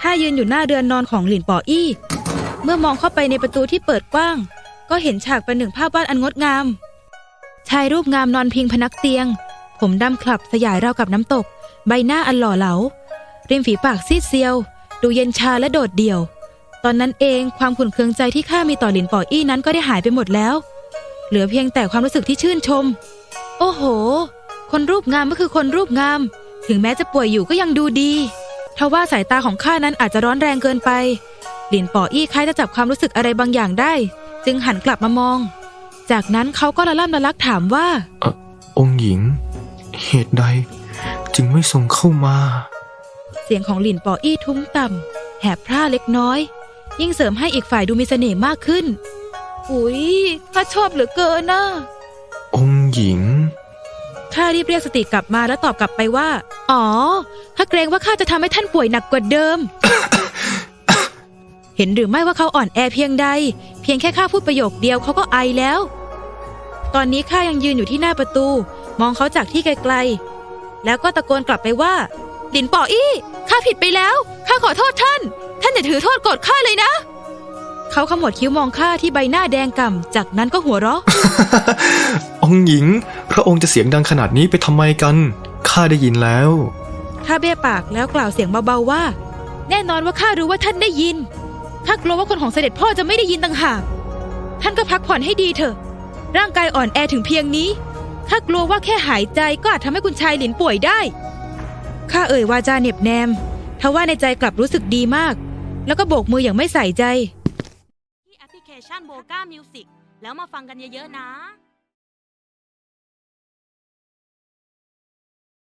ข้ายืนอยู่หน้าเรือนนอนของหลินป๋ออี้ เมื่อมองเข้าไปในประตูที่เปิดกว้าง ก็เห็นฉากเประหนึ่งภาพวาดอันงดงาม ชายรูปงามนอนพิงพนักเตียง ผมดำคลับสยายราวกับน้ำตก ใบหน้าอันหล่อเหลา ริมฝีปากซีดเซียว ดูเย็นชาและโดดเดี่ยว ตอนนั้นเองความขุ่นเคืองใจที่ข้ามีต่อหลินป๋ออี้นั้นก็ได้หายไปหมดแล้ว เหลือเพียงแต่ความรู้สึกที่ชื่นชม โอ้โห คนรูปงามก็คือคนรูปงาม ถึงแม้จะป่วยอยู่ก็ยังดูดี ทว่าสายตาของข้านั้นอาจจะร้อนแรงเกินไป หลินป๋ออี้คล้ายจะจับความรู้สึกอะไรบางอย่างได้ จึงหันกลับมามอง จากนั้นเขาก็ละล่ำละลักถามว่าองค์หญิง เหตุใด จึงไม่ทรงเข้ามา เสียงของหลินป๋ออี้ทุ้มต่ำแหบพร่าเล็กน้อย ยิ่งเสริมให้อีกฝ่ายดูมีเสน่ห์มากขึ้น อุ๊ยข้าชอบเหลือเกินนะองค์หญิง ข้ารีบเรียกสติกลับมาแล้วตอบกลับไปว่า อ๋อข้าเกรงว่าข้าจะทำให้ท่านป่วยหนักกว่าเดิม เห็นหรือไม่ว่าเขาอ่อนแอเพียงใด เพียงแค่ข้าพูดประโยคเดียวเขาก็ไอแล้ว ตอนนี้ข้ายังยืนอยู่ที่หน้าประตู มองเขาจากที่ไกลๆ แล้วก็ตะโกนกลับไปว่า หลินป๋ออี้ข้าผิดไปแล้วข้าขอโทษท่าน ท่านอย่าถือโทษโกรธข้าเลยนะเขาขมวดคิ้วมองข้าที่ใบหน้าแดงก่ำ จากนั้นก็หัวเราะ องค์หญิง พระองค์จะเสียงดังขนาดนี้ไปทำไมกัน ข้าได้ยินแล้ว ข้าเบ้ปากแล้วกล่าวเสียงเบาๆว่า แน่นอนว่าข้ารู้ว่าท่านได้ยิน ข้ากลัวว่าคนของเสด็จพ่อจะไม่ได้ยินต่างหาก ท่านก็พักผ่อนให้ดีเถอะ ร่างกายอ่อนแอถึงเพียงนี้ ข้ากลัวว่าแค่หายใจก็อาจทำให้คุณชายหลินป่วยได้ ข้าเอ่ยวาจาเหน็บแนมทว่าในใจกลับรู้สึกดีมาก แล้วก็โบกมืออย่างไม่ใส่ใจ ที่แอปพลิเคชันโบก้ามิวสิกแล้วมาฟังกันเยอะๆนะ